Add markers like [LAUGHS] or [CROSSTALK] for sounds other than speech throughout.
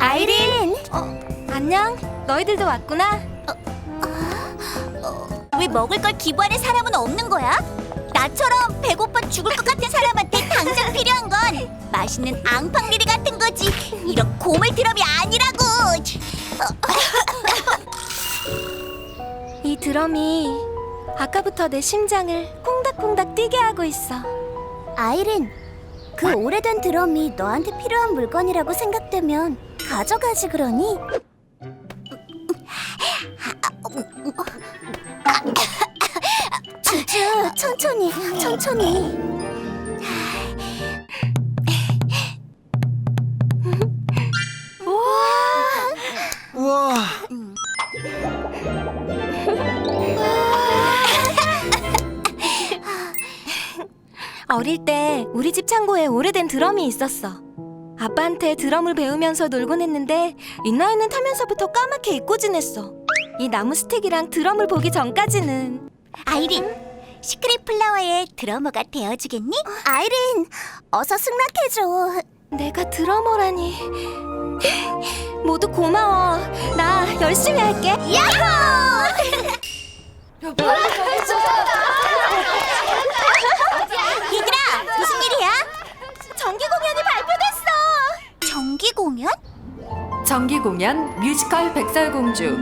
아이린! 어, 안녕. 너희들도 왔구나. 왜 먹을 걸 기부하는 사람은 없는 거야? 나처럼 배고파 죽을 것 같은 사람한테 당장 [LAUGHS] 필요한 건 맛있는 앙팡리리 같은 거지. 이런 고물 드럼이 아니라고. 이 드럼이 아까부터 내 심장을 콩닥콩닥 뛰게 하고 있어. 아이린, 그 오래된 드럼이 너한테 필요한 물건이라고 생각되면 가져가지 그러니? 주주, 천천히, 천천히. 우와, 어릴 때 우리 집 창고에 오래된 드럼이 있었어. 아빠한테 드럼을 배우면서 놀곤 했는데 인라인은 타면서부터 까맣게 잊고 지냈어. 이 나무 스틱이랑 드럼을 보기 전까지는 아이린, 시크릿 플라워의 드러머가 되어주겠니? 아이린, 어서 승낙해줘. 내가 드러머라니. [LAUGHS] 모두 고마워. 나 열심히 할게. 야호! [LAUGHS] 정기 공연 뮤지컬 백설공주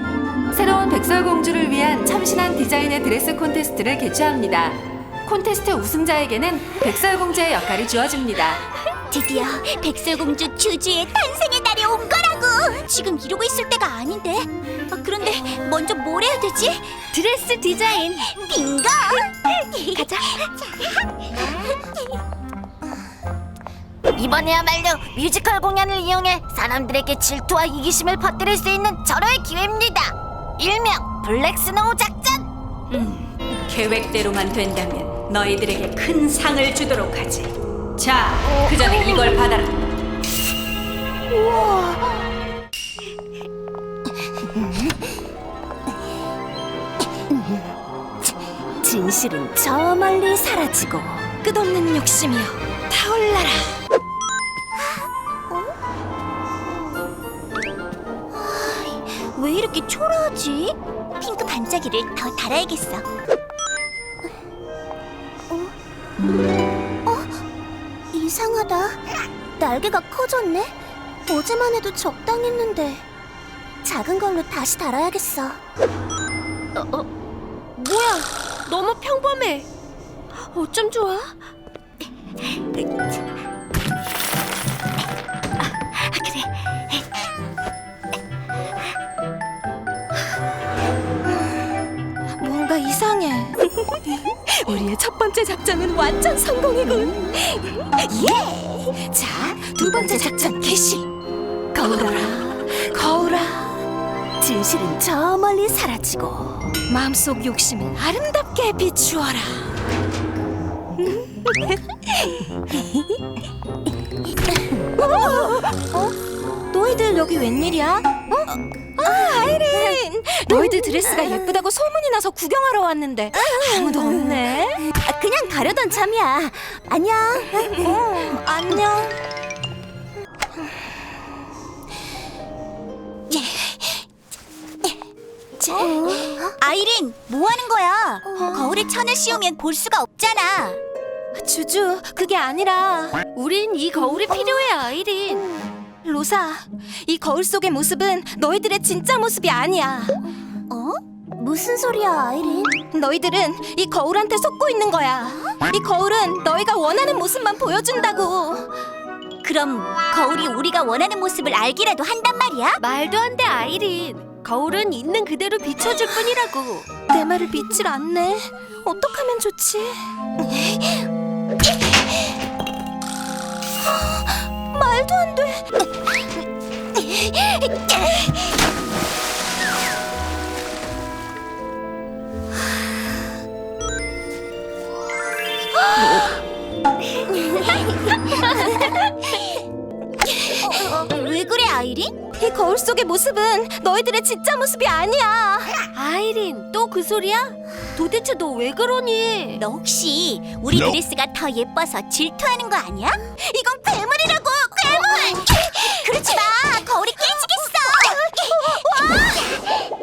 새로운 백설공주를 위한 참신한 디자인의 드레스 콘테스트를 개최합니다. 콘테스트 우승자에게는 백설공주의 역할이 주어집니다. 드디어 백설공주 주주의 탄생의 날이 온 거라고! 지금 이러고 있을 때가 아닌데. 아, 그런데 먼저 뭘 해야 되지? 드레스 디자인. 빙고! [LAUGHS] 가자. 이번에야말로 뮤지컬 공연을 이용해 사람들에게 질투와 이기심을 퍼뜨릴 수 있는 절호의 기회입니다. 일명 블랙스노우 작전. 음, 계획대로만 된다면 너희들에게 큰 상을 주도록 하지. 자, 그 전에 이걸 받아라. 진실은 저 멀리 사라지고 끝없는 욕심이여 왜 이렇게 초라하지? 핑크 반짝이를 더 달아야겠어. 이상하다. 날개가 커졌네. 어제만 해도 적당했는데 작은 걸로 다시 달아야겠어. 뭐야? 너무 평범해. 어쩜 좋아? 우리의 첫 번째 작전은 완전 성공이군. 예! 자, 두 번째 작전 개시. 거울아라, 거울아. 진실은 저 멀리 사라지고 마음속 욕심을 아름답게 비추어라. [LAUGHS] 어? 너희들 여기 웬일이야? 어? 아, 아이린! 너희들 드레스가 예쁘다고 소문이 나서 구경하러 왔는데 아무도 없네. 아, 그냥 가려던 참이야. 안녕. 어, 안녕. 아이린, 뭐 하는 거야? 거울에 천을 씌우면 볼 수가 없잖아. 주주, 그게 아니라 우린 이 거울이 필요해, 아이린. 로사, 이 거울 속의 모습은 너희들의 진짜 모습이 아니야. 어? 무슨 소리야, 아이린? 너희들은 이 거울한테 속고 있는 거야. 이 거울은 너희가 원하는 모습만 보여준다고. 그럼 거울이 우리가 원하는 모습을 알기라도 한단 말이야? 말도 안 돼, 아이린. 거울은 있는 그대로 비춰줄 뿐이라고. 내 말을 믿질 않네. 어떡하면 좋지? [LAUGHS] 왜 그래, 아이린? 이 거울 속의 모습은 너희들의 진짜 모습이 아니야. 아이린, 또 그 소리야? 도대체 너 왜 그러니? 너 혹시 우리 No. 드레스가 더 예뻐서 질투하는 거 아니야? 이건 괴물이라고! 괴물! 그렇지 마! 거울이 깨지겠어! 안돼!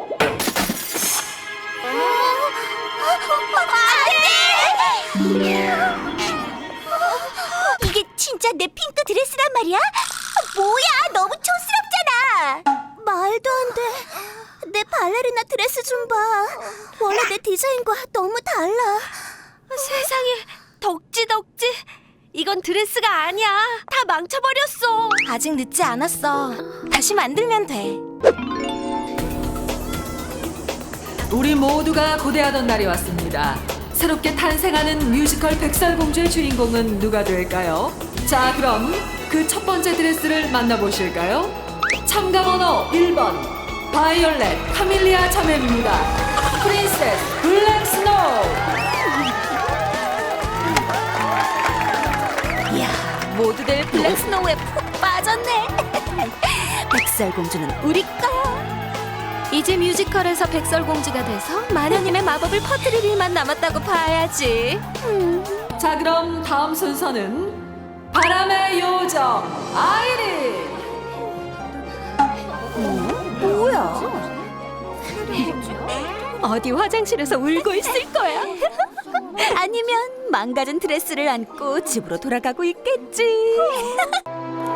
이게 진짜 내 핑크 드레스란 말이야? 디자인과 너무 달라. 세상에 덕지 덕지 이건 드레스가 아니야 다 망쳐버렸어 아직 늦지 않았어 다시 만들면 돼 우리 모두가 고대하던 날이 왔습니다. 새롭게 탄생하는 뮤지컬 백설공주의 주인공은 누가 될까요? 자, 그럼 그 첫 번째 드레스를 만나보실까요? 참가 번호 1번 바이올렛 카밀리아 참외입니다. 프린세스 블랙 스노우. 이야 모두들 블랙 스노우에 푹 빠졌네. [LAUGHS] 백설공주는 우리 거야 이제 뮤지컬에서 백설공주가 돼서 마녀님의 마법을 퍼뜨릴 일만 남았다고 봐야지. 자, 그럼 다음 순서는 바람의 요정 아이린. 어디 화장실에서 울고 있을 거야 [LAUGHS] 아니면 망가진 드레스를 안고 집으로 돌아가고 있겠지 [LAUGHS]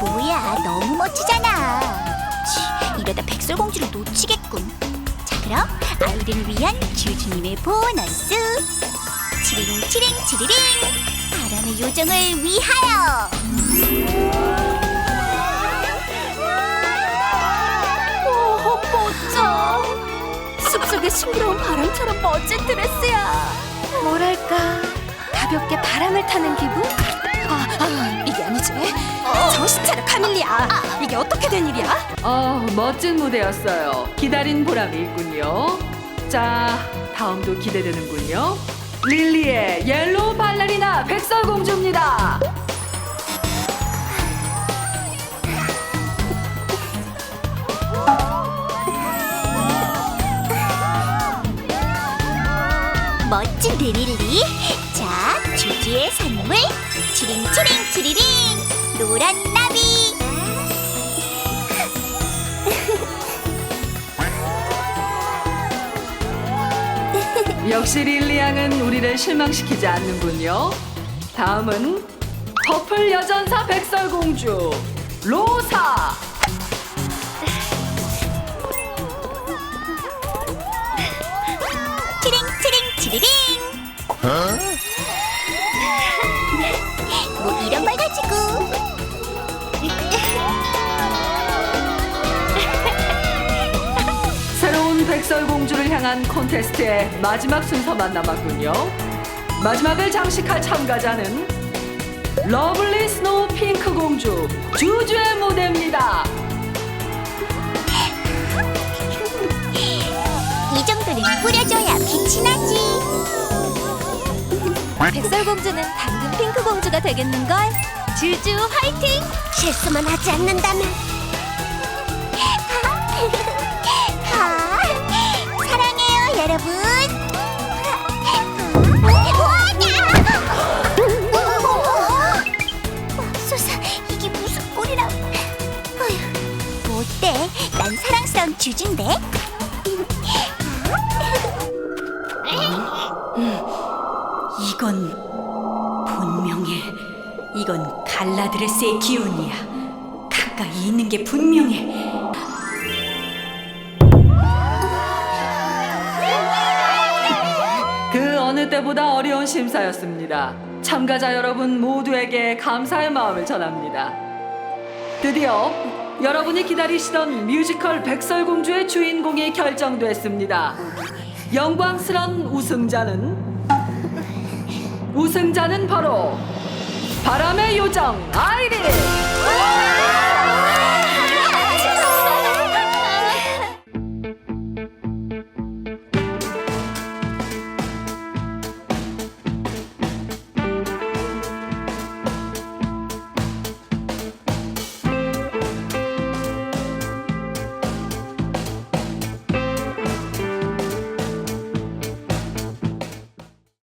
뭐야, 너무 멋지잖아. 치, 이러다 백설공주를 놓치겠군. 자, 그럼 아이린을 위한 주주님의 보너스. 치링 치링 치리링. 바람의 요정을 위하여. 오 멋져 숲속의 싱그러운 바람처럼 멋진 드레스야 뭐랄까 가볍게 바람을 타는 기분? 아, 아 아니지 정신 차려 카밀리아 이게 어떻게 된 일이야? 어, 멋진 무대였어요. 기다린 보람이 있군요. 자, 다음도 기대되는군요. 릴리의 옐로우 발레리나 백설공주입니다. 멋진 드릴리. 자, 주주의 선물. 치링 치링 치리링. 노란 나비. 역시 릴리 양은 우리를 실망시키지 않는군요. 다음은 퍼플 여전사 백설공주 로사. 치링 치링 치리링. 뭐 백설공주를 향한 콘테스트의 마지막 순서만 남았군요. 마지막을 장식할 참가자는 러블리 스노우 핑크 공주 주주의 무대입니다. 이 정도는 뿌려줘야 빛이 나지. 백설공주는 당근 핑크공주가 되겠는걸? 주주 화이팅! 실수만 하지 않는다면. 여러분. 맙소사, 이게 무슨 꼴이라. 어휴, 뭐 어때? 난 사랑스러운 주주인데. 이건 분명해. 이건 갈라드레스의 기운이야. 가까이 있는 게 분명해. 때보다 어려운 심사였습니다. 참가자 여러분 모두에게 감사의 마음을 전합니다. 드디어 여러분이 기다리시던 뮤지컬 백설공주의 주인공이 결정됐습니다. 영광스런 우승자는 우승자는 바로 바람의 요정 아이린.